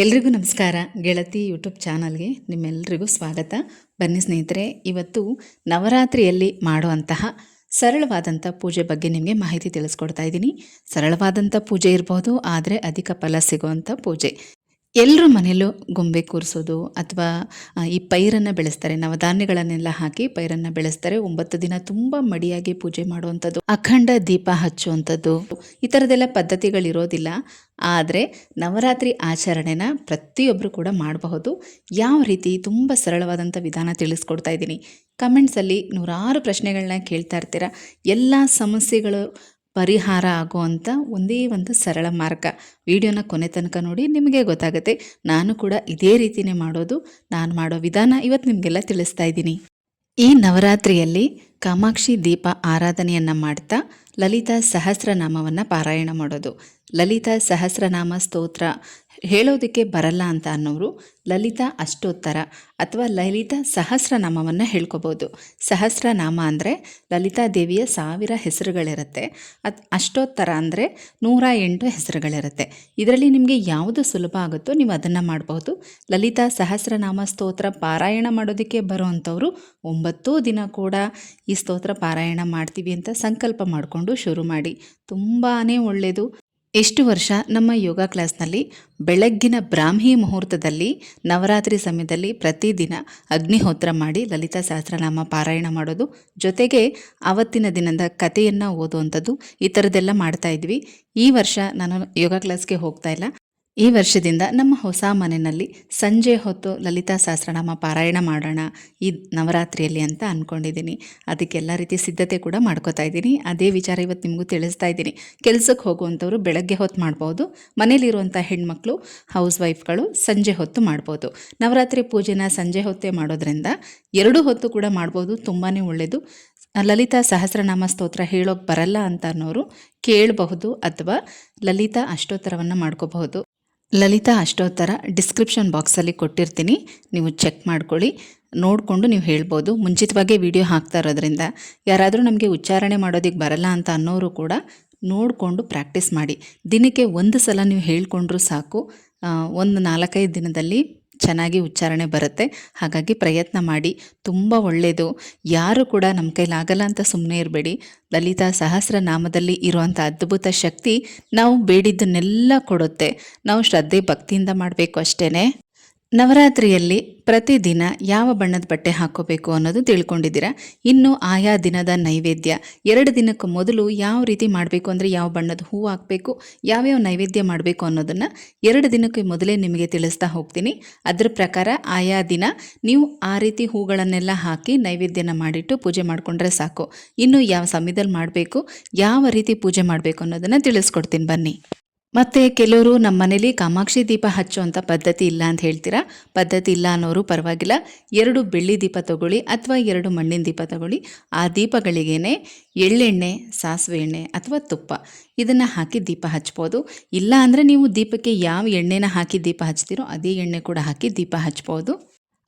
ಎಲ್ರಿಗೂ ನಮಸ್ಕಾರ. ಗೆಳತಿ ಯೂಟ್ಯೂಬ್ ಚಾನಲ್ಗೆ ನಿಮ್ಮೆಲ್ಲರಿಗೂ ಸ್ವಾಗತ. ಬನ್ನಿ ಸ್ನೇಹಿತರೆ, ಇವತ್ತು ನವರಾತ್ರಿಯಲ್ಲಿ ಮಾಡುವಂತಹ ಸರಳವಾದಂಥ ಪೂಜೆ ಬಗ್ಗೆ ನಿಮಗೆ ಮಾಹಿತಿ ತಿಳಿಸ್ಕೊಡ್ತಾ ಇದ್ದೀನಿ. ಸರಳವಾದಂಥ ಪೂಜೆ ಇರ್ಬೋದು, ಆದರೆ ಅಧಿಕ ಫಲ ಸಿಗುವಂಥ ಪೂಜೆ. ಎಲ್ಲರ ಮನೆಯಲ್ಲೂ ಗೊಂಬೆ ಕೂರಿಸೋದು ಅಥವಾ ಈ ಪೈರನ್ನು ಬೆಳೆಸ್ತಾರೆ. ನವಧಾನ್ಯಗಳನ್ನೆಲ್ಲ ಹಾಕಿ ಪೈರನ್ನು ಬೆಳೆಸ್ತಾರೆ. ಒಂಬತ್ತು ದಿನ ತುಂಬ ಮಡಿಯಾಗಿ ಪೂಜೆ ಮಾಡುವಂಥದ್ದು, ಅಖಂಡ ದೀಪ ಹಚ್ಚುವಂಥದ್ದು. ಈ ಥರದ್ದೆಲ್ಲ ಪದ್ಧತಿಗಳಿರೋದಿಲ್ಲ. ಆದರೆ ನವರಾತ್ರಿ ಆಚರಣೆನ ಪ್ರತಿಯೊಬ್ಬರು ಕೂಡ ಮಾಡಬಹುದು. ಯಾವ ರೀತಿ? ತುಂಬ ಸರಳವಾದಂಥ ವಿಧಾನ ತಿಳಿಸ್ಕೊಡ್ತಾ ಇದ್ದೀನಿ. ಕಮೆಂಟ್ಸಲ್ಲಿ ನೂರಾರು ಪ್ರಶ್ನೆಗಳನ್ನ ಕೇಳ್ತಾ ಇರ್ತೀರ? ಎಲ್ಲ ಸಮಸ್ಯೆಗಳು ಪರಿಹಾರ ಆಗುವಂಥ ಒಂದೇ ಒಂದು ಸರಳ ಮಾರ್ಗ. ವಿಡಿಯೋನ ಕೊನೆ ತನಕ ನೋಡಿ ನಿಮಗೆ ಗೊತ್ತಾಗುತ್ತೆ. ನಾನು ಕೂಡ ಇದೇ ರೀತಿಯೇ ಮಾಡೋದು. ನಾನು ಮಾಡೋ ವಿಧಾನ ಇವತ್ತು ನಿಮಗೆಲ್ಲ ತಿಳಿಸ್ತಾ ಇದ್ದೀನಿ. ಈ ನವರಾತ್ರಿಯಲ್ಲಿ ಕಾಮಾಕ್ಷಿ ದೀಪ ಆರಾಧನೆಯನ್ನು ಮಾಡ್ತಾ ಲಲಿತಾ ಸಹಸ್ರನಾಮವನ್ನು ಪಾರಾಯಣ ಮಾಡೋದು. ಲಲಿತಾ ಸಹಸ್ರನಾಮ ಸ್ತೋತ್ರ ಹೇಳೋದಕ್ಕೆ ಬರಲ್ಲ ಅಂತ ಅನ್ನೋರು ಲಲಿತಾ ಅಷ್ಟೋತ್ತರ ಅಥವಾ ಲಲಿತಾ ಸಹಸ್ರನಾಮವನ್ನು ಹೇಳ್ಕೊಬೋದು. ಸಹಸ್ರನಾಮ ಅಂದರೆ ಲಲಿತಾ ದೇವಿಯ ಸಾವಿರ ಹೆಸರುಗಳಿರುತ್ತೆ. ಅದು ಅಷ್ಟೋತ್ತರ ಅಂದರೆ ನೂರ ಎಂಟು ಹೆಸರುಗಳಿರುತ್ತೆ. ಇದರಲ್ಲಿ ನಿಮಗೆ ಯಾವುದು ಸುಲಭ ಆಗುತ್ತೋ ನೀವು ಅದನ್ನು ಮಾಡ್ಬೋದು. ಲಲಿತಾ ಸಹಸ್ರನಾಮ ಸ್ತೋತ್ರ ಪಾರಾಯಣ ಮಾಡೋದಕ್ಕೆ ಬರುವಂಥವರು ಒಂಬತ್ತು ದಿನ ಕೂಡ ಈ ಸ್ತೋತ್ರ ಪಾರಾಯಣ ಮಾಡ್ತೀವಿ ಅಂತ ಸಂಕಲ್ಪ ಮಾಡಿಕೊಂಡು ಶುರು ಮಾಡಿ. ತುಂಬಾ ಒಳ್ಳೆಯದು ಎಷ್ಟು ವರ್ಷ ನಮ್ಮ ಯೋಗ ಕ್ಲಾಸ್ನಲ್ಲಿ ಬೆಳಗ್ಗಿನ ಬ್ರಾಹ್ಮಿ ಮುಹೂರ್ತದಲ್ಲಿ, ನವರಾತ್ರಿ ಸಮಯದಲ್ಲಿ ಪ್ರತಿದಿನ ಅಗ್ನಿಹೋತ್ರ ಮಾಡಿ ಲಲಿತಾ ಸಹಸ್ರನಾಮ ಪಾರಾಯಣ ಮಾಡೋದು, ಜೊತೆಗೆ ಆವತ್ತಿನ ದಿನದ ಕಥೆಯನ್ನು ಓದುವಂಥದ್ದು ಈ ಥರದ್ದೆಲ್ಲ ಮಾಡ್ತಾ ಇದ್ವಿ. ಈ ವರ್ಷ ನಾನು ಯೋಗ ಕ್ಲಾಸ್ಗೆ ಹೋಗ್ತಾ ಇಲ್ಲ. ಈ ವರ್ಷದಿಂದ ನಮ್ಮ ಹೊಸ ಮನೆಯಲ್ಲಿ ಸಂಜೆ ಹೊತ್ತು ಲಲಿತಾ ಸಹಸ್ರನಾಮ ಪಾರಾಯಣ ಮಾಡೋಣ ಈ ನವರಾತ್ರಿಯಲ್ಲಿ ಅಂತ ಅಂದ್ಕೊಂಡಿದ್ದೀನಿ ಅದಕ್ಕೆಲ್ಲ ರೀತಿ ಸಿದ್ಧತೆ ಕೂಡ ಮಾಡ್ಕೋತಾ ಇದ್ದೀನಿ. ಅದೇ ವಿಚಾರ ಇವತ್ತು ನಿಮಗೂ ತಿಳಿಸ್ತಾ ಇದ್ದೀನಿ. ಕೆಲಸಕ್ಕೆ ಹೋಗುವಂಥವ್ರು ಬೆಳಗ್ಗೆ ಹೊತ್ತು ಮಾಡ್ಬೋದು, ಮನೇಲಿರುವಂಥ ಹೆಣ್ಮಕ್ಳು ಹೌಸ್ ವೈಫ್ಗಳು ಸಂಜೆ ಹೊತ್ತು ಮಾಡ್ಬೋದು. ನವರಾತ್ರಿ ಪೂಜೆನ ಸಂಜೆ ಹೊತ್ತೇ ಮಾಡೋದ್ರಿಂದ ಎರಡು ಹೊತ್ತು ಕೂಡ ಮಾಡ್ಬೋದು ತುಂಬಾ ಒಳ್ಳೆಯದು ಲಲಿತಾ ಸಹಸ್ರನಾಮ ಸ್ತೋತ್ರ ಹೇಳೋಕೆ ಬರಲ್ಲ ಅಂತ ಅನ್ನೋರು ಕೇಳಬಹುದು ಅಥವಾ ಲಲಿತಾ ಅಷ್ಟೋತ್ತರವನ್ನು ಮಾಡ್ಕೋಬಹುದು. ಲಲಿತಾ ಅಷ್ಟೋತ್ತರ ಡಿಸ್ಕ್ರಿಪ್ಷನ್ ಬಾಕ್ಸಲ್ಲಿ ಕೊಟ್ಟಿರ್ತೀನಿ. ನೀವು ಚೆಕ್ ಮಾಡ್ಕೊಳ್ಳಿ. ನೋಡಿಕೊಂಡು ನೀವು ಹೇಳ್ಬೋದು. ಮುಂಚಿತವಾಗಿ ವಿಡಿಯೋ ಹಾಕ್ತಾ ಇರೋದ್ರಿಂದ. ಯಾರಾದರೂ ನಮಗೆ ಉಚ್ಚಾರಣೆ ಮಾಡೋದಕ್ಕೆ ಬರಲ್ಲ ಅಂತ ಅನ್ನೋರು ಕೂಡ ನೋಡಿಕೊಂಡು ಪ್ರಾಕ್ಟೀಸ್ ಮಾಡಿ. ದಿನಕ್ಕೆ ಒಂದು ಸಲ ನೀವು ಹೇಳ್ಕೊಂಡ್ರೂ ಸಾಕು. ಒಂದು ನಾಲ್ಕೈದು ದಿನದಲ್ಲಿ ಚೆನ್ನಾಗಿ ಉಚ್ಚಾರಣೆ ಬರುತ್ತೆ. ಹಾಗಾಗಿ ಪ್ರಯತ್ನ ಮಾಡಿ. ತುಂಬ ಒಳ್ಳೆಯದು ಯಾರು ಕೂಡ ನಮ್ಮ ಕೈಲಾಗಲ್ಲ ಅಂತ ಸುಮ್ಮನೆ ಇರಬೇಡಿ. ಲಲಿತಾ ಸಹಸ್ರನಾಮದಲ್ಲಿ ಇರುವಂಥ ಅದ್ಭುತ ಶಕ್ತಿ ನಾವು ಬೇಡಿದ್ದನ್ನೆಲ್ಲ ಕೊಡುತ್ತೆ. ನಾವು ಶ್ರದ್ಧೆ, ಭಕ್ತಿಯಿಂದ ಮಾಡಬೇಕು ಅಷ್ಟೇ ನವರಾತ್ರಿಯಲ್ಲಿ ಪ್ರತಿದಿನ ಯಾವ ಬಣ್ಣದ ಬಟ್ಟೆ ಹಾಕೋಬೇಕು ಅನ್ನೋದು ತಿಳ್ಕೊಂಡಿದ್ದೀರಾ? ಇನ್ನು ಆಯಾ ದಿನದ ನೈವೇದ್ಯ. ಎರಡು ದಿನಕ್ಕೂ ಮೊದಲು ಯಾವ ರೀತಿ ಮಾಡಬೇಕು ಅಂದರೆ ಯಾವ ಬಣ್ಣದ ಹೂವು ಹಾಕಬೇಕು, ಯಾವ್ಯಾವ ನೈವೇದ್ಯ ಮಾಡಬೇಕು ಅನ್ನೋದನ್ನು ಎರಡು ದಿನಕ್ಕೆ ಮೊದಲೇ ನಿಮಗೆ ತಿಳಿಸ್ತಾ ಹೋಗ್ತೀನಿ. ಅದರ ಪ್ರಕಾರ ಆಯಾ ದಿನ ನೀವು ಆ ರೀತಿ ಹೂಗಳನ್ನೆಲ್ಲ ಹಾಕಿ ನೈವೇದ್ಯನ ಮಾಡಿಟ್ಟು ಪೂಜೆ ಮಾಡಿಕೊಂಡ್ರೆ ಸಾಕು. ಇನ್ನು ಯಾವ ಸಮಯದಲ್ಲಿ ಮಾಡಬೇಕು, ಯಾವ ರೀತಿ ಪೂಜೆ ಮಾಡಬೇಕು ಅನ್ನೋದನ್ನು ತಿಳಿಸ್ಕೊಡ್ತೀನಿ. ಬನ್ನಿ. ಮತ್ತು ಕೆಲವರು ನಮ್ಮ ಮನೇಲಿ ಕಾಮಾಕ್ಷಿ ದೀಪ ಹಚ್ಚುವಂಥ ಪದ್ಧತಿ ಇಲ್ಲ ಅಂತ ಹೇಳ್ತೀರಾ? ಪದ್ಧತಿ ಇಲ್ಲ ಅನ್ನೋರು ಪರವಾಗಿಲ್ಲ. ಎರಡು ಬೆಳ್ಳಿ ದೀಪ ತಗೊಳ್ಳಿ ಅಥವಾ ಎರಡು ಮಣ್ಣಿನ ದೀಪ ತಗೊಳ್ಳಿ. ಆ ದೀಪಗಳಿಗೇನೆ ಎಳ್ಳೆಣ್ಣೆ, ಸಾಸಿವೆ ಎಣ್ಣೆ ಅಥವಾ ತುಪ್ಪ ಇದನ್ನು ಹಾಕಿ ದೀಪ ಹಚ್ಬೋದು. ಇಲ್ಲ ಅಂದರೆ ನೀವು ದೀಪಕ್ಕೆ ಯಾವ ಎಣ್ಣೆನ ಹಾಕಿ ದೀಪ ಹಚ್ತೀರೋ ಅದೇ ಎಣ್ಣೆ ಕೂಡ ಹಾಕಿ ದೀಪ ಹಚ್ಬೋದು.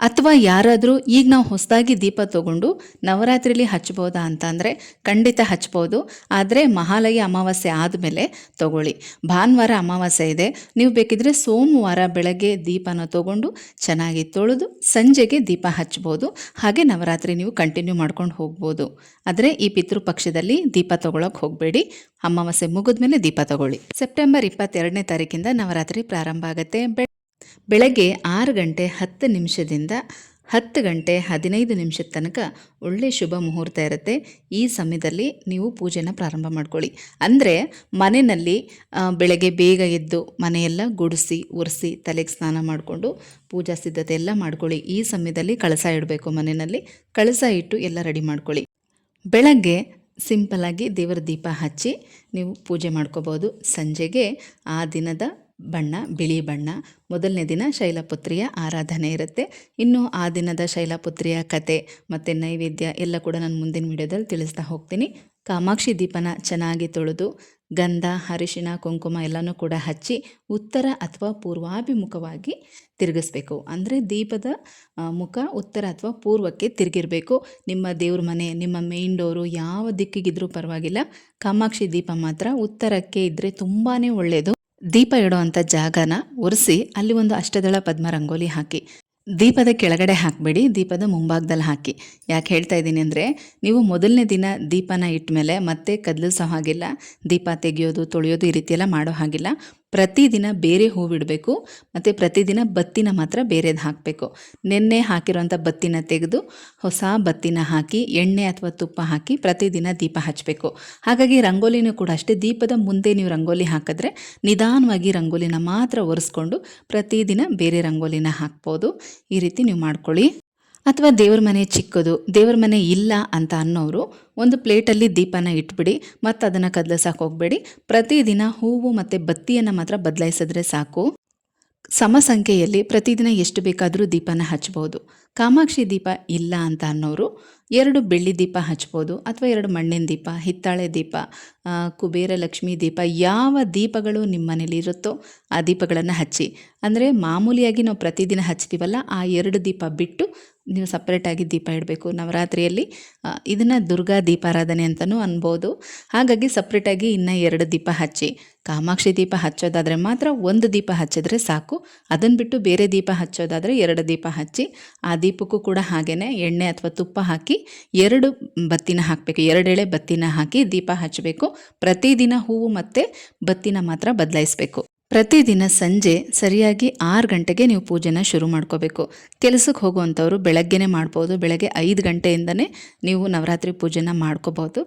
ಅಥವಾ ಯಾರಾದರೂ ಈಗ ನಾವು ಹೊಸದಾಗಿ ದೀಪ ತಗೊಂಡು ನವರಾತ್ರಿಲಿ ಹಚ್ಬೋದಾ ಅಂತಂದರೆ ಖಂಡಿತ ಹಚ್ಬೋದು. ಆದರೆ ಮಹಾಲಯ ಅಮಾವಾಸ್ಯೆ ಆದಮೇಲೆ ತಗೊಳ್ಳಿ. ಭಾನುವಾರ ಅಮಾವಾಸ್ಯೆ ಇದೆ. ನೀವು ಬೇಕಿದ್ರೆ ಸೋಮವಾರ ಬೆಳಗ್ಗೆ ದೀಪನ ತಗೊಂಡು ಚೆನ್ನಾಗಿ ತೊಳೆದು ಸಂಜೆಗೆ ದೀಪ ಹಚ್ಬೋದು. ಹಾಗೆ ನವರಾತ್ರಿ ನೀವು ಕಂಟಿನ್ಯೂ ಮಾಡ್ಕೊಂಡು ಹೋಗ್ಬೋದು. ಆದರೆ ಈ ಪಿತೃಪಕ್ಷದಲ್ಲಿ ದೀಪ ತಗೊಳಕ್ಕೆ ಹೋಗಬೇಡಿ. ಅಮಾವಾಸ್ಯೆ ಮುಗಿದ್ಮೇಲೆ ದೀಪ ತಗೊಳ್ಳಿ. ಸೆಪ್ಟೆಂಬರ್ ಇಪ್ಪತ್ತೆರಡನೇ ತಾರೀಕಿಂದ ನವರಾತ್ರಿ ಪ್ರಾರಂಭ ಆಗುತ್ತೆ. ಬೆಳಗ್ಗೆ ಆರು ಗಂಟೆ ಹತ್ತು ನಿಮಿಷದಿಂದ ಹತ್ತು ಗಂಟೆ ಹದಿನೈದು ನಿಮಿಷದ ತನಕ ಒಳ್ಳೆಯ ಶುಭ ಮುಹೂರ್ತ ಇರುತ್ತೆ. ಈ ಸಮಯದಲ್ಲಿ ನೀವು ಪೂಜೆನ ಪ್ರಾರಂಭ ಮಾಡ್ಕೊಳ್ಳಿ. ಅಂದರೆ ಮನೆಯಲ್ಲಿ ಬೆಳಗ್ಗೆ ಬೇಗ ಎದ್ದು ಮನೆಯೆಲ್ಲ ಗುಡಿಸಿ, ಒರೆಸಿ, ತಲೆಗೆ ಸ್ನಾನ ಮಾಡಿಕೊಂಡು ಪೂಜಾ ಸಿದ್ಧತೆ ಎಲ್ಲ ಮಾಡ್ಕೊಳ್ಳಿ. ಈ ಸಮಯದಲ್ಲಿ ಕಳಸ ಇಡಬೇಕು ಮನೆಯಲ್ಲಿ. ಕಳಸ ಇಟ್ಟು ಎಲ್ಲ ರೆಡಿ ಮಾಡ್ಕೊಳ್ಳಿ. ಬೆಳಗ್ಗೆ ಸಿಂಪಲಾಗಿ ದೇವರ ದೀಪ ಹಚ್ಚಿ ನೀವು ಪೂಜೆ ಮಾಡ್ಕೋಬೋದು. ಸಂಜೆಗೆ ಆ ದಿನದ ಬಣ್ಣ, ಬಿಳಿ ಬಣ್ಣ. ಮೊದಲನೇ ದಿನ ಶೈಲಪುತ್ರಿಯ ಆರಾಧನೆ ಇರುತ್ತೆ. ಇನ್ನು ಆ ದಿನದ ಶೈಲಪುತ್ರಿಯ ಕತೆ ಮತ್ತು ನೈವೇದ್ಯ ಎಲ್ಲ ಕೂಡ ನಾನು ಮುಂದಿನ ವಿಡಿಯೋದಲ್ಲಿ ತಿಳಿಸ್ತಾ ಹೋಗ್ತೀನಿ. ಕಾಮಾಕ್ಷಿ ದೀಪನ ಚೆನ್ನಾಗಿ ತೊಳೆದು, ಗಂಧ ಅರಿಶಿಣ ಕುಂಕುಮ ಎಲ್ಲನೂ ಕೂಡ ಹಚ್ಚಿ, ಉತ್ತರ ಅಥವಾ ಪೂರ್ವಾಭಿಮುಖವಾಗಿ ತಿರುಗಿಸ್ಬೇಕು. ಅಂದರೆ ದೀಪದ ಮುಖ ಉತ್ತರ ಅಥವಾ ಪೂರ್ವಕ್ಕೆ ತಿರುಗಿರಬೇಕು. ನಿಮ್ಮ ದೇವ್ರ ಮನೆ, ನಿಮ್ಮ ಮೇನ್ ಡೋರು ಯಾವ ದಿಕ್ಕಿಗಿದ್ರೂ ಪರವಾಗಿಲ್ಲ. ಕಾಮಾಕ್ಷಿ ದೀಪ ಮಾತ್ರ ಉತ್ತರಕ್ಕೆ ಇದ್ದರೆ ತುಂಬಾ ಒಳ್ಳೆಯದು ದೀಪ ಇಡೋವಂಥ ಜಾಗನ ಒರೆಸಿ ಅಲ್ಲಿ ಒಂದು ಅಷ್ಟದಳ ಪದ್ಮ ರಂಗೋಲಿ ಹಾಕಿ. ದೀಪದ ಕೆಳಗಡೆ ಹಾಕಬೇಡಿ, ದೀಪದ ಮುಂಭಾಗದಲ್ಲಿ ಹಾಕಿ. ಯಾಕೆ ಹೇಳ್ತಾ ಇದ್ದೀನಿ ಅಂದರೆ, ನೀವು ಮೊದಲನೇ ದಿನ ದೀಪನ ಇಟ್ಟ ಮೇಲೆ ಮತ್ತೆ ಕದಲಿಸೋ ಹಾಗಿಲ್ಲ, ದೀಪ ತೆಗೆಯೋದು, ತೊಳೆಯೋದು ಈ ರೀತಿಯೆಲ್ಲ ಮಾಡೋ ಹಾಗಿಲ್ಲ. ಪ್ರತಿದಿನ ಬೇರೆ ಹೂವಿಡಬೇಕು ಮತ್ತು ಪ್ರತಿದಿನ ಬತ್ತಿನ ಮಾತ್ರ ಬೇರೆದು ಹಾಕಬೇಕು. ನೆನ್ನೆ ಹಾಕಿರೋಂಥ ಬತ್ತಿನ ತೆಗೆದು ಹೊಸ ಬತ್ತಿನ ಹಾಕಿ, ಎಣ್ಣೆ ಅಥವಾ ತುಪ್ಪ ಹಾಕಿ ಪ್ರತಿದಿನ ದೀಪ ಹಚ್ಚಬೇಕು ಹಾಗಾಗಿ ರಂಗೋಲಿನೂ ಕೂಡ ಅಷ್ಟೇ, ದೀಪದ ಮುಂದೆ ನೀವು ರಂಗೋಲಿ ಹಾಕಿದ್ರೆ ನಿಧಾನವಾಗಿ ರಂಗೋಲಿನ ಮಾತ್ರ ಒರೆಸ್ಕೊಂಡು ಪ್ರತಿದಿನ ಬೇರೆ ರಂಗೋಲಿನ ಹಾಕ್ಬೋದು. ಈ ರೀತಿ ನೀವು ಮಾಡ್ಕೊಳ್ಳಿ. ಅಥವಾ ದೇವ್ರ ಮನೆ ಚಿಕ್ಕದು, ದೇವ್ರ ಮನೆ ಇಲ್ಲ ಅಂತ ಅನ್ನೋರು ಒಂದು ಪ್ಲೇಟಲ್ಲಿ ದೀಪನ ಇಟ್ಬಿಡಿ, ಮತ್ತು ಅದನ್ನು ಕದಲಿಸಕ್ಕೆ ಹೋಗಬೇಡಿ. ಪ್ರತಿದಿನ ಹೂವು ಮತ್ತು ಬತ್ತಿಯನ್ನು ಮಾತ್ರ ಬದಲಾಯಿಸಿದ್ರೆ ಸಾಕು. ಸಮ ಸಂಖ್ಯೆಯಲ್ಲಿ ಪ್ರತಿದಿನ ಎಷ್ಟು ಬೇಕಾದರೂ ದೀಪನ ಹಚ್ಬೋದು. ಕಾಮಾಕ್ಷಿ ದೀಪ ಇಲ್ಲ ಅಂತ ಅನ್ನೋರು ಎರಡು ಬೆಳ್ಳಿ ದೀಪ ಹಚ್ಬೋದು ಅಥವಾ ಎರಡು ಮಣ್ಣಿನ ದೀಪ, ಹಿತ್ತಾಳೆ ದೀಪ ಕುಬೇರ ಲಕ್ಷ್ಮಿ ದೀಪ, ಯಾವ ದೀಪಗಳು ನಿಮ್ಮ ಮನೇಲಿ ಇರುತ್ತೋ ಆ ದೀಪಗಳನ್ನು ಹಚ್ಚಿ. ಅಂದರೆ ಮಾಮೂಲಿಯಾಗಿ ನಾವು ಪ್ರತಿದಿನ ಹಚ್ತೀವಲ್ಲ, ಆ ಎರಡು ದೀಪ ಬಿಟ್ಟು ನೀವು ಸಪ್ರೇಟಾಗಿ ದೀಪ ಇಡಬೇಕು. ನವರಾತ್ರಿಯಲ್ಲಿ ಇದನ್ನು ದುರ್ಗಾ ದೀಪಾರಾಧನೆ ಅಂತಲೂ ಅನ್ಬೋದು. ಹಾಗಾಗಿ ಸಪ್ರೇಟಾಗಿ ಇನ್ನು ಎರಡು ದೀಪ ಹಚ್ಚಿ. ಕಾಮಾಕ್ಷಿ ದೀಪ ಹಚ್ಚೋದಾದರೆ ಮಾತ್ರ ಒಂದು ದೀಪ ಹಚ್ಚಿದ್ರೆ ಸಾಕು. ಅದನ್ನು ಬಿಟ್ಟು ಬೇರೆ ದೀಪ ಹಚ್ಚೋದಾದರೆ ಎರಡು ದೀಪ ಹಚ್ಚಿ. ಆ ದೀಪಕ್ಕೂ ಕೂಡ ಹಾಗೆಯೇ ಎಣ್ಣೆ ಅಥವಾ ತುಪ್ಪ ಹಾಕಿ ಎರಡು ಬತ್ತಿನ ಹಾಕಬೇಕು. ಎರಡೆಳೆ ಬತ್ತಿನ ಹಾಕಿ ದೀಪ ಹಚ್ಚಬೇಕು. ಪ್ರತಿದಿನ ಹೂವು ಮತ್ತು ಬತ್ತಿನ ಮಾತ್ರ ಬದಲಾಯಿಸಬೇಕು. ಪ್ರತಿದಿನ ಸಂಜೆ ಸರಿಯಾಗಿ ಆರು ಗಂಟೆಗೆ ನೀವು ಪೂಜೆನ ಶುರು ಮಾಡ್ಕೋಬೇಕು. ಕೆಲಸಕ್ಕೆ ಹೋಗುವಂಥವ್ರು ಬೆಳಗ್ಗೆನೇ ಮಾಡ್ಬೋದು, ಬೆಳಗ್ಗೆ ಐದು ಗಂಟೆಯಿಂದನೇ ನೀವು ನವರಾತ್ರಿ ಪೂಜೆನ ಮಾಡ್ಕೋಬೋದು.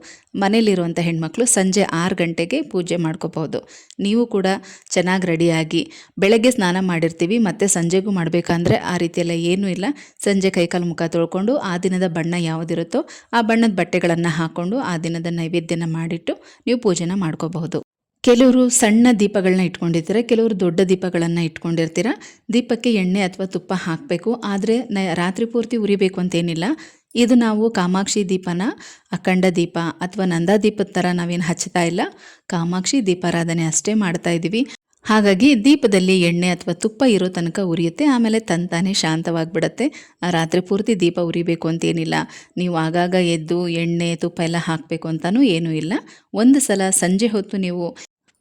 ಮನೇಲಿರುವಂಥ ಹೆಣ್ಮಕ್ಳು ಸಂಜೆ ಆರು ಗಂಟೆಗೆ ಪೂಜೆ ಮಾಡ್ಕೋಬೋದು ನೀವು ಕೂಡ ಚೆನ್ನಾಗಿ ರೆಡಿಯಾಗಿ ಬೆಳಗ್ಗೆ ಸ್ನಾನ ಮಾಡಿರ್ತೀವಿ, ಮತ್ತು ಸಂಜೆಗೂ ಮಾಡಬೇಕಂದ್ರೆ ಆ ರೀತಿಯೆಲ್ಲ ಏನೂ ಇಲ್ಲ. ಸಂಜೆ ಕೈಕಾಲು ಮುಖ ತೊಳ್ಕೊಂಡು ಆ ದಿನದ ಬಣ್ಣ ಯಾವುದಿರುತ್ತೋ ಆ ಬಣ್ಣದ ಬಟ್ಟೆಗಳನ್ನು ಹಾಕ್ಕೊಂಡು ಆ ದಿನದ ನೈವೇದ್ಯನ ಮಾಡಿಟ್ಟು ನೀವು ಪೂಜೆನ ಮಾಡ್ಕೋಬಹುದು. ಕೆಲವರು ಸಣ್ಣ ದೀಪಗಳನ್ನ ಇಟ್ಕೊಂಡಿರ್ತೀರ, ಕೆಲವರು ದೊಡ್ಡ ದೀಪಗಳನ್ನು ಇಟ್ಕೊಂಡಿರ್ತೀರ. ದೀಪಕ್ಕೆ ಎಣ್ಣೆ ಅಥವಾ ತುಪ್ಪ ಹಾಕಬೇಕು. ಆದರೆ ನ ರಾತ್ರಿ ಪೂರ್ತಿ ಉರಿಬೇಕು ಅಂತೇನಿಲ್ಲ. ಇದು ನಾವು ಕಾಮಾಕ್ಷಿ ದೀಪನ ಅಖಂಡ ದೀಪ ಅಥವಾ ನಂದಾ ದೀಪದ ಥರ ನಾವೇನು ಹಚ್ತಾ ಇಲ್ಲ. ಕಾಮಾಕ್ಷಿ ದೀಪಾರಾಧನೆ ಅಷ್ಟೇ ಮಾಡ್ತಾ ಇದ್ದೀವಿ ಹಾಗಾಗಿ ದೀಪದಲ್ಲಿ ಎಣ್ಣೆ ಅಥವಾ ತುಪ್ಪ ಇರೋ ತನಕ ಉರಿಯುತ್ತೆ. ಆಮೇಲೆ ತಂತಾನೆ ಶಾಂತವಾಗಿಬಿಡತ್ತೆ. ರಾತ್ರಿ ಪೂರ್ತಿ ದೀಪ ಉರಿಬೇಕು ಅಂತೇನಿಲ್ಲ. ನೀವು ಆಗಾಗ ಎದ್ದು ಎಣ್ಣೆ ತುಪ್ಪ ಎಲ್ಲ ಹಾಕಬೇಕು ಅಂತಲೂ ಏನೂ ಇಲ್ಲ. ಒಂದು ಸಲ ಸಂಜೆ ಹೊತ್ತು ನೀವು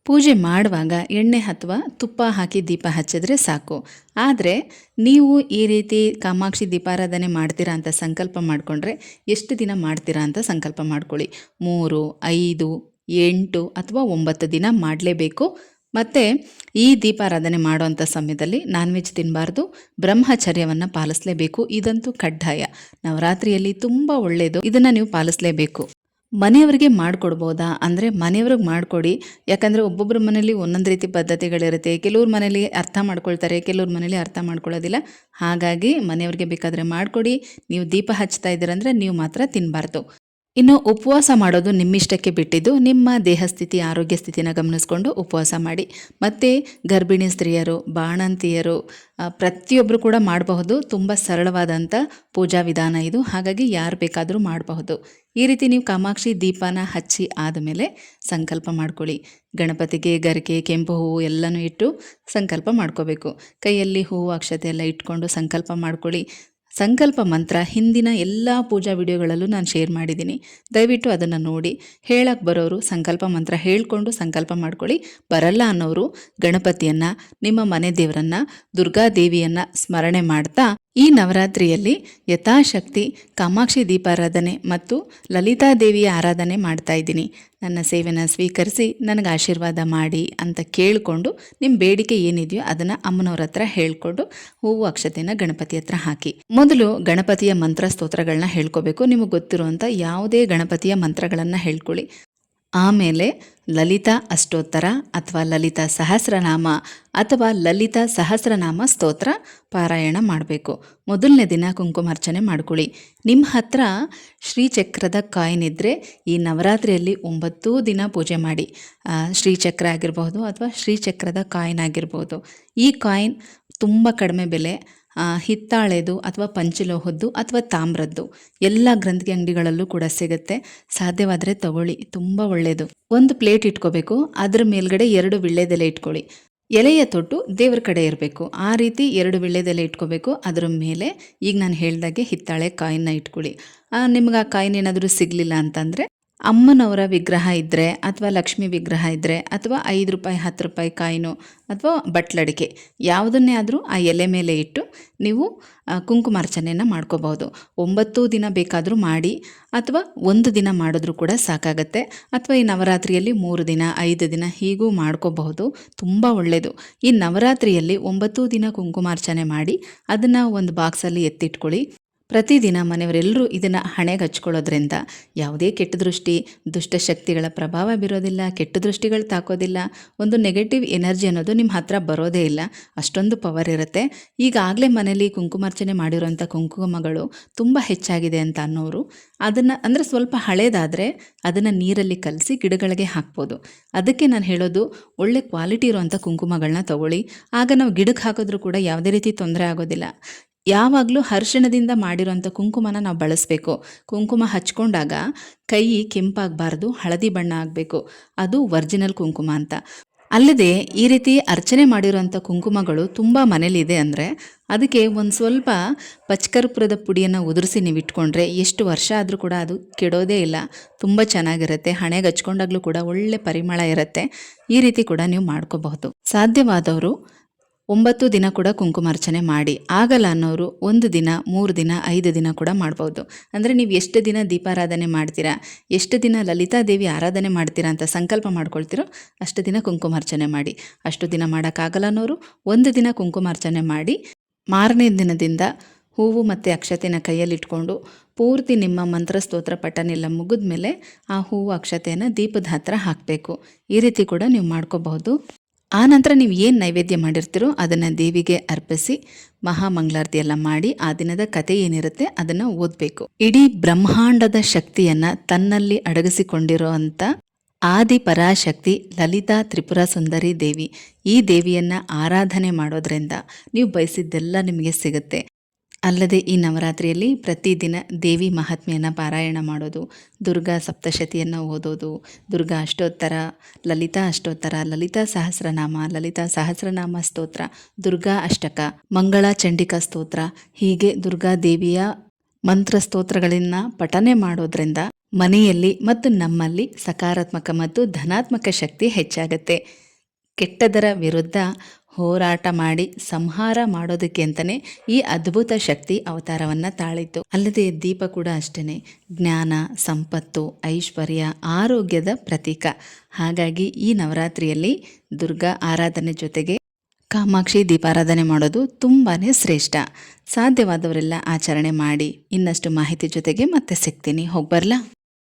ಪೂಜೆ ಮಾಡುವಾಗ ಎಣ್ಣೆ ಅಥವಾ ತುಪ್ಪ ಹಾಕಿ ದೀಪ ಹಚ್ಚಿದ್ರೆ ಸಾಕು. ಆದರೆ ನೀವು ಈ ರೀತಿ ಕಾಮಾಕ್ಷಿ ದೀಪಾರಾಧನೆ ಮಾಡ್ತೀರಾ ಅಂತ ಸಂಕಲ್ಪ ಮಾಡಿಕೊಂಡ್ರೆ ಎಷ್ಟು ದಿನ ಮಾಡ್ತೀರಾ ಅಂತ ಸಂಕಲ್ಪ ಮಾಡ್ಕೊಳ್ಳಿ. ಮೂರು, ಐದು, ಎಂಟು ಅಥವಾ ಒಂಬತ್ತು ದಿನ ಮಾಡಲೇಬೇಕು. ಮತ್ತು ಈ ದೀಪಾರಾಧನೆ ಮಾಡುವಂಥ ಸಮಯದಲ್ಲಿ ನಾನ್ ವೆಜ್ ತಿನ್ನಬಾರ್ದು ಬ್ರಹ್ಮಚರ್ಯವನ್ನು ಪಾಲಿಸಲೇಬೇಕು. ಇದಂತೂ ಕಡ್ಡಾಯ. ನವರಾತ್ರಿಯಲ್ಲಿ ತುಂಬ ಒಳ್ಳೆಯದು ಇದನ್ನು ನೀವು ಪಾಲಿಸಲೇಬೇಕು. ಮನೆಯವರಿಗೆ ಮಾಡಿಕೊಡ್ಬೋದಾ? ಅಂದರೆ ಮನೆಯವ್ರಿಗೆ ಮಾಡಿಕೊಡಿ. ಯಾಕಂದರೆ ಒಬ್ಬೊಬ್ಬರ ಮನೇಲಿ ಒಂದೊಂದು ರೀತಿ ಪದ್ಧತಿಗಳಿರುತ್ತೆ. ಕೆಲವ್ರ ಮನೇಲಿ ಅರ್ಥ ಮಾಡ್ಕೊಳ್ತಾರೆ, ಕೆಲವ್ರ ಮನೇಲಿ ಅರ್ಥ ಮಾಡ್ಕೊಳ್ಳೋದಿಲ್ಲ. ಹಾಗಾಗಿ ಮನೆಯವ್ರಿಗೆ ಬೇಕಾದರೆ ಮಾಡಿಕೊಡಿ. ನೀವು ದೀಪ ಹಚ್ತಾ ಇದ್ದೀರಂದರೆ ನೀವು ಮಾತ್ರ ತಿನ್ನಬಾರ್ದು ಇನ್ನು ಉಪವಾಸ ಮಾಡೋದು ನಿಮ್ಮಿಷ್ಟಕ್ಕೆ ಬಿಟ್ಟಿದ್ದು ನಿಮ್ಮ ದೇಹ ಸ್ಥಿತಿ ಆರೋಗ್ಯ ಸ್ಥಿತಿನ ಗಮನಿಸ್ಕೊಂಡು ಉಪವಾಸ ಮಾಡಿ. ಮತ್ತು ಗರ್ಭಿಣಿ ಸ್ತ್ರೀಯರು, ಬಾಣಂತಿಯರು ಪ್ರತಿಯೊಬ್ಬರು ಕೂಡ ಮಾಡಬಹುದು. ತುಂಬ ಸರಳವಾದಂಥ ಪೂಜಾ ವಿಧಾನ ಇದು. ಹಾಗಾಗಿ ಯಾರು ಬೇಕಾದರೂ ಮಾಡಬಹುದು. ಈ ರೀತಿ ನೀವು ಕಾಮಾಕ್ಷಿ ದೀಪನ ಹಚ್ಚಿ ಆದಮೇಲೆ ಸಂಕಲ್ಪ ಮಾಡ್ಕೊಳ್ಳಿ. ಗಣಪತಿಗೆ ಗರಿಕೆ, ಕೆಂಪು ಹೂವು ಎಲ್ಲನೂ ಇಟ್ಟು ಸಂಕಲ್ಪ ಮಾಡ್ಕೋಬೇಕು. ಕೈಯಲ್ಲಿ ಹೂವು, ಅಕ್ಷತೆ ಎಲ್ಲ ಇಟ್ಕೊಂಡು ಸಂಕಲ್ಪ ಮಾಡ್ಕೊಳ್ಳಿ. ಸಂಕಲ್ಪ ಮಂತ್ರ ಹಿಂದಿನ ಎಲ್ಲ ಪೂಜಾ ವಿಡಿಯೋಗಳಲ್ಲೂ ನಾನು ಶೇರ್ ಮಾಡಿದ್ದೀನಿ. ದಯವಿಟ್ಟು ಅದನ್ನು ನೋಡಿ. ಹೇಳಕ್ಕೆ ಬರೋರು ಸಂಕಲ್ಪ ಮಂತ್ರ ಹೇಳಿಕೊಂಡು ಸಂಕಲ್ಪ ಮಾಡ್ಕೊಳ್ಳಿ. ಬರಲ್ಲ ಅನ್ನೋರು ಗಣಪತಿಯನ್ನು, ನಿಮ್ಮ ಮನೆ ದೇವರನ್ನು ದುರ್ಗಾದೇವಿಯನ್ನು ಸ್ಮರಣೆ ಮಾಡ್ತಾ ಈ ನವರಾತ್ರಿಯಲ್ಲಿ ಯಥಾಶಕ್ತಿ, ಕಾಮಾಕ್ಷಿ ದೀಪಾರಾಧನೆ ಮತ್ತು ಲಲಿತಾದೇವಿಯ ಆರಾಧನೆ ಮಾಡ್ತಾ ಇದ್ದೀನಿ. ನನ್ನ ಸೇವೆನ ಸ್ವೀಕರಿಸಿ ನನಗೆ ಆಶೀರ್ವಾದ ಮಾಡಿ ಅಂತ ಕೇಳಿಕೊಂಡು ನಿಮ್ಮ ಬೇಡಿಕೆ ಏನಿದೆಯೋ ಅದನ್ನು ಅಮ್ಮನವ್ರ ಹತ್ರ ಹೇಳ್ಕೊಂಡು ಹೂವು ಅಕ್ಷತೆನ ಗಣಪತಿ ಹತ್ರ ಹಾಕಿ. ಮೊದಲು ಗಣಪತಿಯ ಮಂತ್ರ ಸ್ತೋತ್ರಗಳನ್ನ ಹೇಳ್ಕೋಬೇಕು. ನಿಮಗೆ ಗೊತ್ತಿರುವಂಥ ಯಾವುದೇ ಗಣಪತಿಯ ಮಂತ್ರಗಳನ್ನು ಹೇಳ್ಕೊಳ್ಳಿ. ಆಮೇಲೆ ಲಲಿತಾ ಅಷ್ಟೋತ್ತರ ಅಥವಾ ಲಲಿತಾ ಸಹಸ್ರನಾಮ ಅಥವಾ ಲಲಿತಾ ಸಹಸ್ರನಾಮ ಸ್ತೋತ್ರ ಪಾರಾಯಣ ಮಾಡಬೇಕು. ಮೊದಲನೇ ದಿನ ಕುಂಕುಮಾರ್ಚನೆ ಮಾಡ್ಕೊಳ್ಳಿ. ನಿಮ್ಮ ಹತ್ರ ಶ್ರೀಚಕ್ರದ ಕಾಯಿನ್ ಇದ್ದರೆ ಈ ನವರಾತ್ರಿಯಲ್ಲಿ ಒಂಬತ್ತು ದಿನ ಪೂಜೆ ಮಾಡಿ. ಶ್ರೀಚಕ್ರ ಆಗಿರಬಹುದು ಅಥವಾ ಶ್ರೀಚಕ್ರದ ಕಾಯಿನ್ ಆಗಿರ್ಬೋದು. ಈ ಕಾಯಿನ್ ತುಂಬ ಕಡಿಮೆ ಬೆಲೆ ಹಿತ್ತಾಳೆದು ಅಥವಾ ಪಂಚಲೋಹದ್ದು ಅಥವಾ ತಾಮ್ರದ್ದು. ಎಲ್ಲ ಗ್ರಂಥಿ ಅಂಗಡಿಗಳಲ್ಲೂ ಕೂಡ ಸಿಗುತ್ತೆ. ಸಾಧ್ಯವಾದರೆ ತಗೊಳ್ಳಿ. ತುಂಬ ಒಳ್ಳೆಯದು ಒಂದು ಪ್ಲೇಟ್ ಇಟ್ಕೋಬೇಕು. ಅದ್ರ ಮೇಲ್ಗಡೆ ಎರಡು ವಿಳ್ಳೆದೆಲೆ ಇಟ್ಕೊಳ್ಳಿ. ಎಲೆಯ ತೊಟ್ಟು ದೇವ್ರ ಕಡೆ ಇರಬೇಕು. ಆ ರೀತಿ ಎರಡು ವಿಳ್ಳೆದೆಲೆ ಇಟ್ಕೋಬೇಕು. ಅದ್ರ ಮೇಲೆ ಈಗ ನಾನು ಹೇಳ್ದಾಗೆ ಹಿತ್ತಾಳೆ ಕಾಯಿನ ಇಟ್ಕೊಳ್ಳಿ. ನಿಮ್ಗೆ ಆ ಕಾಯಿನ ಏನಾದರೂ ಸಿಗಲಿಲ್ಲ ಅಂತಂದರೆ ಅಮ್ಮನವರ ವಿಗ್ರಹ ಇದ್ದರೆ ಅಥವಾ ಲಕ್ಷ್ಮಿ ವಿಗ್ರಹ ಇದ್ದರೆ ಅಥವಾ ಐದು ರೂಪಾಯಿ, ಹತ್ತು ರೂಪಾಯಿ ಕಾಯಿನು ಅಥವಾ ಬಟ್ಲಡಿಕೆ ಯಾವುದನ್ನೇ ಆದರೂ ಆ ಎಲೆ ಮೇಲೆ ಇಟ್ಟು ನೀವು ಕುಂಕುಮಾರ್ಚನೆಯನ್ನು ಮಾಡ್ಕೋಬಹುದು. ಒಂಬತ್ತು ದಿನ ಬೇಕಾದರೂ ಮಾಡಿ ಅಥವಾ ಒಂದು ದಿನ ಮಾಡಿದ್ರೂ ಕೂಡ ಸಾಕಾಗತ್ತೆ. ಅಥವಾ ಈ ನವರಾತ್ರಿಯಲ್ಲಿ ಮೂರು ದಿನ, ಐದು ದಿನ ಹೀಗೂ ಮಾಡ್ಕೋಬಹುದು. ತುಂಬ ಒಳ್ಳೆಯದು ಈ ನವರಾತ್ರಿಯಲ್ಲಿ ಒಂಬತ್ತು ದಿನ ಕುಂಕುಮಾರ್ಚನೆ ಮಾಡಿ ಅದನ್ನು ಒಂದು ಬಾಕ್ಸಲ್ಲಿ ಎತ್ತಿಟ್ಕೊಳ್ಳಿ. ಪ್ರತಿದಿನ ಮನೆಯವರೆಲ್ಲರೂ ಇದನ್ನು ಹಣೆಗೆ ಹಚ್ಕೊಳ್ಳೋದ್ರಿಂದ ಯಾವುದೇ ಕೆಟ್ಟ ದೃಷ್ಟಿ ದುಷ್ಟಶಕ್ತಿಗಳ ಪ್ರಭಾವ ಬೀರೋದಿಲ್ಲ, ಕೆಟ್ಟ ದೃಷ್ಟಿಗಳು ತಾಕೋದಿಲ್ಲ. ಒಂದು ನೆಗೆಟಿವ್ ಎನರ್ಜಿ ಅನ್ನೋದು ನಿಮ್ಮ ಹತ್ರ ಬರೋದೇ ಇಲ್ಲ. ಅಷ್ಟೊಂದು ಪವರ್ ಇರುತ್ತೆ. ಈಗಾಗಲೇ ಮನೇಲಿ ಕುಂಕುಮಾರ್ಚನೆ ಮಾಡಿರೋಂಥ ಕುಂಕುಮಗಳು ತುಂಬ ಹೆಚ್ಚಾಗಿದೆ ಅಂತ ಅನ್ನೋರು ಅದನ್ನು ಅಂದರೆ ಸ್ವಲ್ಪ ಹಳೇದಾದರೆ ಅದನ್ನು ನೀರಲ್ಲಿ ಕಲಸಿ ಗಿಡಗಳಿಗೆ ಹಾಕ್ಬೋದು. ಅದಕ್ಕೆ ನಾನು ಹೇಳೋದು ಒಳ್ಳೆ ಕ್ವಾಲಿಟಿ ಇರುವಂಥ ಕುಂಕುಮಗಳನ್ನ ತಗೊಳ್ಳಿ. ಆಗ ನಾವು ಗಿಡಕ್ಕೆ ಹಾಕಿದ್ರೂ ಕೂಡ ಯಾವುದೇ ರೀತಿ ತೊಂದರೆ ಆಗೋದಿಲ್ಲ. ಯಾವಾಗಲೂ ಹರ್ಷಣದಿಂದ ಮಾಡಿರೋಂಥ ಕುಂಕುಮನ ನಾವು ಬಳಸಬೇಕು. ಕುಂಕುಮ ಹಚ್ಕೊಂಡಾಗ ಕೈ ಕೆಂಪಾಗಬಾರ್ದು, ಹಳದಿ ಬಣ್ಣ ಆಗಬೇಕು. ಅದು ವರ್ಜಿನಲ್ ಕುಂಕುಮ ಅಂತ. ಅಲ್ಲದೆ ಈ ರೀತಿ ಅರ್ಚನೆ ಮಾಡಿರೋಂಥ ಕುಂಕುಮಗಳು ತುಂಬ ಮನೇಲಿದೆ ಅಂದರೆ ಅದಕ್ಕೆ ಒಂದು ಸ್ವಲ್ಪ ಪಚ್ಕರ್ಪುರದ ಪುಡಿಯನ್ನು ಉದುರಿಸಿ ನೀವು ಇಟ್ಕೊಂಡ್ರೆ ಎಷ್ಟು ವರ್ಷ ಆದರೂ ಕೂಡ ಅದು ಕೆಡೋದೇ ಇಲ್ಲ. ತುಂಬ ಚೆನ್ನಾಗಿರುತ್ತೆ. ಹಣೆಗೆ ಹಚ್ಕೊಂಡಾಗಲೂ ಕೂಡ ಒಳ್ಳೆ ಪರಿಮಳ ಇರುತ್ತೆ. ಈ ರೀತಿ ಕೂಡ ನೀವು ಮಾಡ್ಕೋಬಹುದು. ಸಾಧ್ಯವಾದವರು ಒಂಬತ್ತು ದಿನ ಕೂಡ ಕುಂಕುಮಾರ್ಚನೆ ಮಾಡಿ ಆಗಲ್ಲ ಅನ್ನೋರು ಒಂದು ದಿನ, ಮೂರು ದಿನ, ಐದು ದಿನ ಕೂಡ ಮಾಡ್ಬೋದು. ಅಂದರೆ ನೀವು ಎಷ್ಟು ದಿನ ದೀಪಾರಾಧನೆ ಮಾಡ್ತೀರಾ, ಎಷ್ಟು ದಿನ ಲಲಿತಾದೇವಿ ಆರಾಧನೆ ಮಾಡ್ತೀರಾ ಅಂತ ಸಂಕಲ್ಪ ಮಾಡ್ಕೊಳ್ತೀರೋ ಅಷ್ಟು ದಿನ ಕುಂಕುಮಾರ್ಚನೆ ಮಾಡಿ. ಅಷ್ಟು ದಿನ ಮಾಡೋಕ್ಕಾಗಲ್ಲ ಅನ್ನೋರು ಒಂದು ದಿನ ಕುಂಕುಮಾರ್ಚನೆ ಮಾಡಿ, ಮಾರನೇ ದಿನದಿಂದ ಹೂವು ಮತ್ತು ಅಕ್ಷತೆನ ಕೈಯಲ್ಲಿಟ್ಕೊಂಡು ಪೂರ್ತಿ ನಿಮ್ಮ ಮಂತ್ರ ಸ್ತೋತ್ರ ಪಠನೆಲ್ಲ ಮುಗಿದ ಮೇಲೆ ಆ ಹೂವು ಅಕ್ಷತೆಯನ್ನು ದೀಪದ ಹತ್ರ ಹಾಕಬೇಕು. ಈ ರೀತಿ ಕೂಡ ನೀವು ಮಾಡ್ಕೋಬಹುದು. ಆ ನಂತರ ನೀವು ಏನು ನೈವೇದ್ಯ ಮಾಡಿರ್ತೀರೋ ಅದನ್ನು ದೇವಿಗೆ ಅರ್ಪಿಸಿ ಮಹಾಮಂಗಳಾರತಿ ಎಲ್ಲ ಮಾಡಿ ಆ ದಿನದ ಕತೆ ಏನಿರುತ್ತೆ ಅದನ್ನು ಓದಬೇಕು. ಇಡೀ ಬ್ರಹ್ಮಾಂಡದ ಶಕ್ತಿಯನ್ನು ತನ್ನಲ್ಲಿ ಅಡಗಿಸಿಕೊಂಡಿರುವಂಥ ಆದಿ ಪರಾಶಕ್ತಿ ಲಲಿತಾ ತ್ರಿಪುರ ಸುಂದರಿ ದೇವಿ ಈ ದೇವಿಯನ್ನು ಆರಾಧನೆ ಮಾಡೋದ್ರಿಂದ ನೀವು ಬಯಸಿದ್ದೆಲ್ಲ ನಿಮಗೆ ಸಿಗುತ್ತೆ. ಅಲ್ಲದೆ ಈ ನವರಾತ್ರಿಯಲ್ಲಿ ಪ್ರತಿದಿನ ದೇವಿ ಮಹಾತ್ಮೆಯನ್ನು ಪಾರಾಯಣ ಮಾಡೋದು, ದುರ್ಗಾ ಸಪ್ತಶತಿಯನ್ನು ಓದೋದು, ದುರ್ಗಾ ಅಷ್ಟೋತ್ತರ, ಲಲಿತಾ ಅಷ್ಟೋತ್ತರ, ಲಲಿತಾ ಸಹಸ್ರನಾಮ ಲಲಿತಾ ಸಹಸ್ರನಾಮ ಸ್ತೋತ್ರ, ದುರ್ಗಾ ಅಷ್ಟಕ, ಮಂಗಳ ಚಂಡಿಕಾ ಸ್ತೋತ್ರ, ಹೀಗೆ ದುರ್ಗಾ ದೇವಿಯ ಮಂತ್ರ ಸ್ತೋತ್ರಗಳನ್ನು ಪಠನೆ ಮಾಡೋದ್ರಿಂದ ಮನೆಯಲ್ಲಿ ಮತ್ತು ನಮ್ಮಲ್ಲಿ ಸಕಾರಾತ್ಮಕ ಮತ್ತು ಧನಾತ್ಮಕ ಶಕ್ತಿ ಹೆಚ್ಚಾಗುತ್ತೆ. ಕೆಟ್ಟದರ ವಿರುದ್ಧ ಹೋರಾಟ ಮಾಡಿ ಸಂಹಾರ ಮಾಡೋದಕ್ಕೆ ಅಂತಲೇ ಈ ಅದ್ಭುತ ಶಕ್ತಿ ಅವತಾರವನ್ನು ತಾಳಿತು ಅಲ್ಲದೆ ದೀಪ ಕೂಡ ಅಷ್ಟೇ ಜ್ಞಾನ, ಸಂಪತ್ತು, ಐಶ್ವರ್ಯ, ಆರೋಗ್ಯದ ಪ್ರತೀಕ. ಹಾಗಾಗಿ ಈ ನವರಾತ್ರಿಯಲ್ಲಿ ದುರ್ಗಾ ಆರಾಧನೆ ಜೊತೆಗೆ ಕಾಮಾಕ್ಷಿ ದೀಪಾರಾಧನೆ ಮಾಡೋದು ತುಂಬಾ ಶ್ರೇಷ್ಠ. ಸಾಧ್ಯವಾದವರೆಲ್ಲ ಆಚರಣೆ ಮಾಡಿ ಇನ್ನಷ್ಟು ಮಾಹಿತಿ ಜೊತೆಗೆ ಮತ್ತೆ ಸಿಗ್ತೀನಿ. ಹೋಗ್ಬರ್ಲಾ?